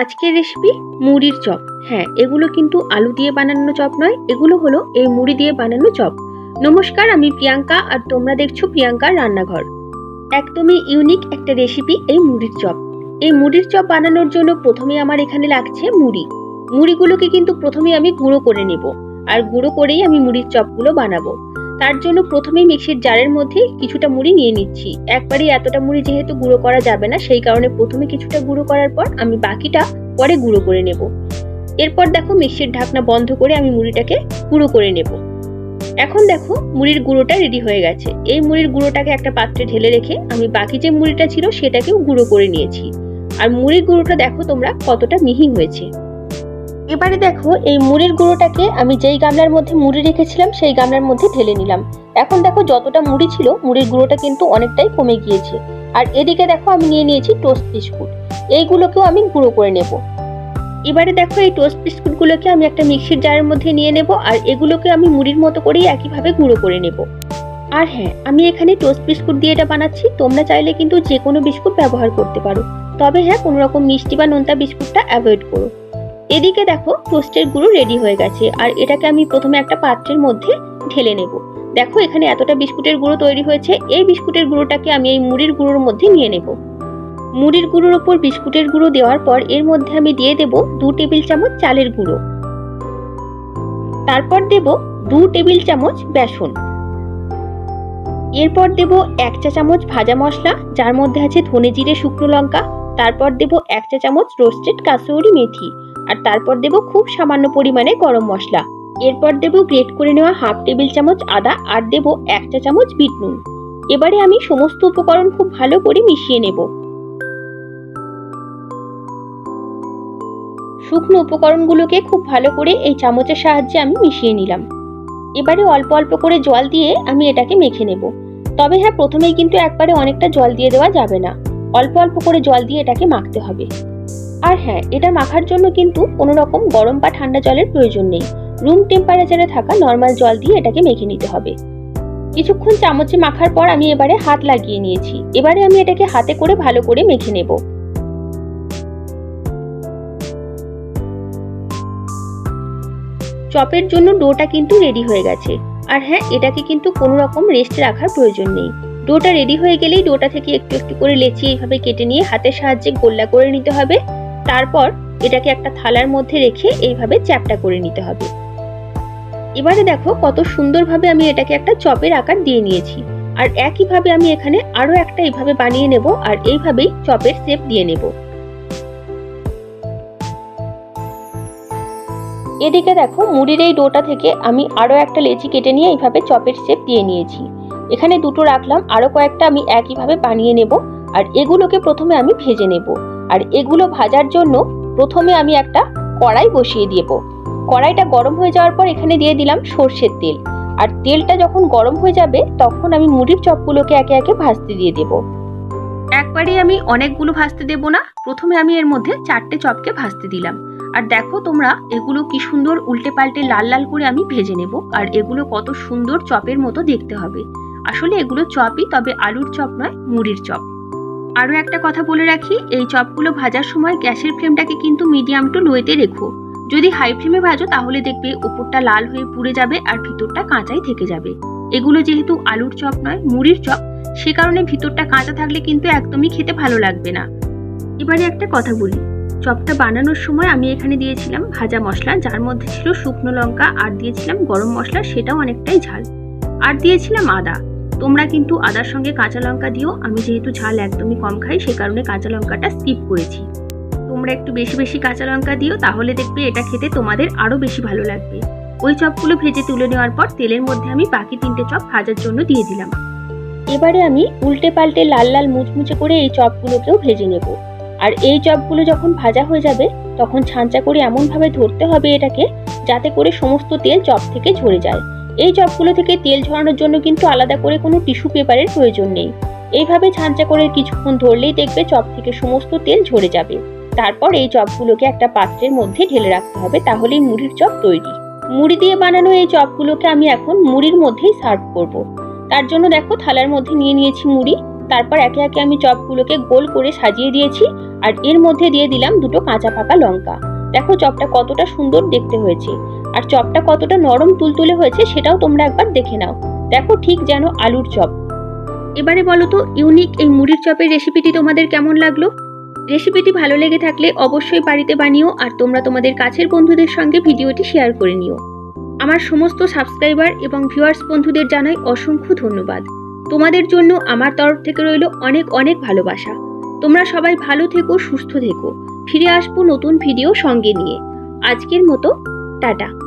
আজকের রেসিপি মুড়ির চপ। হ্যাঁ এগুলো কিন্তু আলু দিয়ে বানানো চপ নয়, এগুলো হলো এই মুড়ি দিয়ে বানানো চপ। নমস্কার, আমি প্রিয়াঙ্কা আর তোমরা দেখছ প্রিয়াঙ্কার রান্নাঘর। একদমই ইউনিক একটা রেসিপি এই মুড়ির চপ। এই মুড়ির চপ বানানোর জন্য প্রথমে আমার এখানে লাগছে মুড়ি। মুড়িগুলোকে কিন্তু প্রথমে আমি গুঁড়ো করে নেব। আর গুঁড়ো করেই আমি মুড়ির চপগুলো বানাবো। তার জন্য প্রথমেই মিক্সির জারের মধ্যে কিছুটা মুড়ি নিয়ে নিচ্ছি। একবারেই এতটা মুড়ি যেহেতু গুঁড়ো করা যাবে না, সেই কারণে প্রথমে কিছুটা গুঁড়ো করার পর আমি বাকিটা পরে গুঁড়ো করে নেব। এরপর দেখো মিক্সির ঢাকনা বন্ধ করে আমি মুড়িটাকে গুঁড়ো করে নেব। এখন দেখো মুড়ির গুঁড়োটা রেডি হয়ে গেছে। এই মুড়ির গুঁড়োটাকে একটা পাত্রে ঢেলে রেখে আমি বাকি যে মুড়িটা ছিল সেটাকেও গুঁড়ো করে নিয়েছি। আর মুড়ির গুঁড়োটা দেখো তোমরা কতটা মিহি হয়েছে। এবারে দেখো, এই মুড়ির গুঁড়োটাকে আমি যেই গামলার মধ্যে মুড়ি রেখেছিলাম, সেই গামলার মধ্যে ঢেলে নিলাম। এখন দেখো, যতটা মুড়ি ছিল, মুড়ির গুঁড়োটা কিন্তু অনেকটাই কমে গিয়েছে। আর এদিকে দেখো, আমি নিয়ে নিয়েছি টোস্ট বিস্কুট। এইগুলোকেও আমি গুঁড়ো করে নেব। এবারে দেখো, এই টোস্ট বিস্কুটগুলোকে আমি একটা মিক্সির জারের মধ্যে নিয়ে নেব, আর এগুলোকে আমি মুড়ির মতো করেই একইভাবে গুঁড়ো করে নেব। আর হ্যাঁ আমি এখানে টোস্ট বিস্কুট দিয়ে এটা বানাচ্ছি। তোমরা চাইলে কিন্তু যে কোনো বিস্কুট ব্যবহার করতে পারো। তবে হ্যাঁ কোনো রকম মিষ্টি বা নোনতা বিস্কুটটা অ্যাভয়েড করো। এদিকে দেখো টোস্টের গুঁড়ো রেডি হয়ে গেছে, আর এটাকে আমি প্রথমে একটা পাত্রের মধ্যে ঢেলে নেব। দেখো এখানে এতটা বিস্কুটের গুঁড়ো তৈরি হয়েছে, এই বিস্কুটের গুঁড়োটাকে আমি এই মুড়ির গুঁড়োর মধ্যে নিয়ে নেব। মুড়ির গুঁড়োর ওপর বিস্কুটের গুঁড়ো দেওয়ার পর এর মধ্যে আমি দিয়ে দেব দু টেবিল চামচ চালের গুঁড়ো। তারপর দেব দু টেবিল চামচ বেসন। এরপর দেব এক চা চামচ ভাজা মশলা, যার মধ্যে আছে ধনে জিরে, শুকনো লঙ্কা। তারপর দেব এক চা চামচ রোস্টেড কাসৌরি মেথি। আর তারপর দেব খুব সামান্য পরিমাণে গরম মশলা। এরপর দেব গ্রেট করে নেওয়া হাফ টেবিল চামচ আদা আর দেব এক চা চামচ বিট নুন। এবারে আমি সমস্ত উপকরণ খুব ভালো করে মিশিয়ে নেব। শুকনো উপকরণগুলোকে খুব ভালো করে এই চামচের সাহায্যে আমি মিশিয়ে নিলাম। এবারে অল্প অল্প করে জল দিয়ে আমি এটাকে মেখে নেব। তবে হ্যাঁ প্রথমেই কিন্তু একবারে অনেকটা জল দিয়ে দেওয়া যাবে না। অল্প অল্প করে জল দিয়ে এটাকে মাখতে হবে। আর হ্যাঁ এটা মাখার জন্য কিন্তু কোনো রকম গরম বা ঠান্ডা জলের প্রয়োজন নেই। রুম টেম্পারেচারে থাকা নর্মাল জল দিয়ে এটাকে মেখে নিতে হবে। কিছুক্ষণ চামচে মাখার পর আমি এবারে হাত লাগিয়ে নিয়েছি। এবারে আমি এটাকে হাতে করে ভালো করে মেখে নেব। চপের জন্য ডোটা কিন্তু রেডি হয়ে গেছে। আর হ্যাঁ এটাকে কিন্তু কোনো রকম রেস্টে রাখার প্রয়োজন নেই। ডোটা রেডি হয়ে গেলেই ডোটা থেকে একটু একটু করে লেচি এইভাবে কেটে নিয়ে হাতের সাহায্যে গোল্লা করে নিতে হবে। তারপর এটাকে একটা থালার মধ্যে রেখে এইভাবে চ্যাপটা করে নিতে হবে। এবারে দেখো কত সুন্দরভাবে আমি এটাকে একটা চপের আকার দিয়ে নিয়েছি। আর একইভাবে আমি এখানে আরও একটা এইভাবে বানিয়ে নেব আর এইভাবেই চপের শেপ দিয়ে নেব। এদিকে দেখো মুড়ির এই ডোটা থেকে আমি আরও একটা লেচি কেটে নিয়ে এইভাবে চপের শেপ দিয়ে নিয়েছি। এখানে দুটো রাখলাম, আরও কয়েকটা আমি একইভাবে বানিয়ে নেব আর এগুলোকে প্রথমে আমি ভেজে নেব। আর এগুলো ভাজার জন্য প্রথমে আমি একটা কড়াই বসিয়ে দেব। কড়াইটা গরম হয়ে যাওয়ার পর এখানে দিয়ে দিলাম সর্ষের তেল। আর তেলটা যখন গরম হয়ে যাবে, তখন আমি মুড়ির চপগুলোকে একে একে ভাজতে দিয়ে দেব। একবারে আমি অনেকগুলো ভাজতে দেব না, প্রথমে আমি এর মধ্যে চারটে চপকে ভাজতে দিলাম। আর দেখো তোমরা, এগুলো কি সুন্দর উল্টে পাল্টে লাল লাল করে আমি ভেজে নেব। আর এগুলো কত সুন্দর চপের মতো দেখতে হবে। আসলে এগুলো চপই, তবে আলুর চপ নয়, মুড়ির চপ। আরও একটা কথা বলে রাখি, এই চপগুলো ভাজার সময় গ্যাসের ফ্লেমটাকে কিন্তু মিডিয়াম টু লোয়েতে রেখো। যদি হাই ফ্লেমে ভাজো, তাহলে দেখবে ওপরটা লাল হয়ে পুড়ে যাবে আর ভিতরটা কাঁচাই থেকে যাবে। এগুলো যেহেতু আলুর চপ নয়, মুড়ির চপ, সে কারণে ভিতরটা কাঁচা থাকলে কিন্তু একদমই খেতে ভালো লাগবে না। এবারে একটা কথা বলি, চপটা বানানোর সময় আমি এখানে দিয়েছিলাম ভাজা মশলা, যার মধ্যে ছিল শুকনো লঙ্কা, আর দিয়েছিলাম গরম মশলা, সেটাও অনেকটাই ঝাল। আর দিয়েছিলাম আদা। তোমরা কিন্তু আদার সঙ্গে কাঁচা লঙ্কা দিও। আমি যেহেতু ঝাল একদমই কম খাই, সে কারণে কাঁচা লঙ্কাটা স্কিপ করেছি। তোমরা একটু বেশি বেশি কাঁচা লঙ্কা দিও, তাহলে দেখবে এটা খেতে তোমাদের আরও বেশি ভালো লাগবে। ওই চপগুলো ভেজে তুলে নেওয়ার পর তেলের মধ্যে আমি বাকি তিনটে চপ ভাজার জন্য দিয়ে দিলাম। এবারে আমি উল্টে পাল্টে লাল লাল মুচমুচে করে এই চপগুলোকেও ভেজে নেব। আর এই চপগুলো যখন ভাজা হয়ে যাবে, তখন ছাঁচা করে এমনভাবে ধরতে হবে এটাকে, যাতে করে সমস্ত তেল চপ থেকে ঝরে যায়। এই চপগুলো থেকে তেল ঝরানোর জন্য কিন্তু আলাদা করে কোনো টিস্যু পেপারের প্রয়োজন নেই। এইভাবে ছাঁচা করে কিছুক্ষণ ধরলেই দেখবে চপ থেকে সমস্ত তেল ঝরে যাবে। তারপর এই চপগুলোকে একটা পাত্রের মধ্যে ঢেলে রাখতে হবে, তাহলেই মুড়ির চপ তৈরি। মুড়ি দিয়ে বানানো এই চপগুলোকে আমি এখন মুড়ির মধ্যেই সার্ভ করব। তার জন্য দেখো থালার মধ্যে নিয়ে নিয়েছি মুড়ি। তারপর একে একে আমি চপগুলোকে গোল করে সাজিয়ে দিয়েছি আর এর মধ্যে দিয়ে দিলাম দুটো কাঁচা পাকা লঙ্কা। দেখো চপটা কতটা সুন্দর দেখতে হয়েছে। আর চপটা কতটা নরম তুলতুলে হয়েছে সেটাও তোমরা একবার দেখে নাও। দেখো ঠিক যেন আলুর চপ। এবারে বলো তো ইউনিক এই মুড়ির চপের রেসিপিটি তোমাদের কেমন লাগল? রেসিপিটি ভালো লেগে থাকলে অবশ্যই বাড়িতে বানিও আর তোমরা তোমাদের কাছের বন্ধুদের সঙ্গে ভিডিওটি শেয়ার করে নিও। আমার সমস্ত সাবস্ক্রাইবার এবং ভিউয়ার্স বন্ধুদের জানাই অসংখ্য ধন্যবাদ। তোমাদের জন্য আমার তরফ থেকে রইল অনেক অনেক ভালোবাসা। তোমরা সবাই ভালো থেকো, সুস্থ থেকো। ফিরে আসব নতুন ভিডিও সঙ্গে নিয়ে। আজকের মতো, টাটা।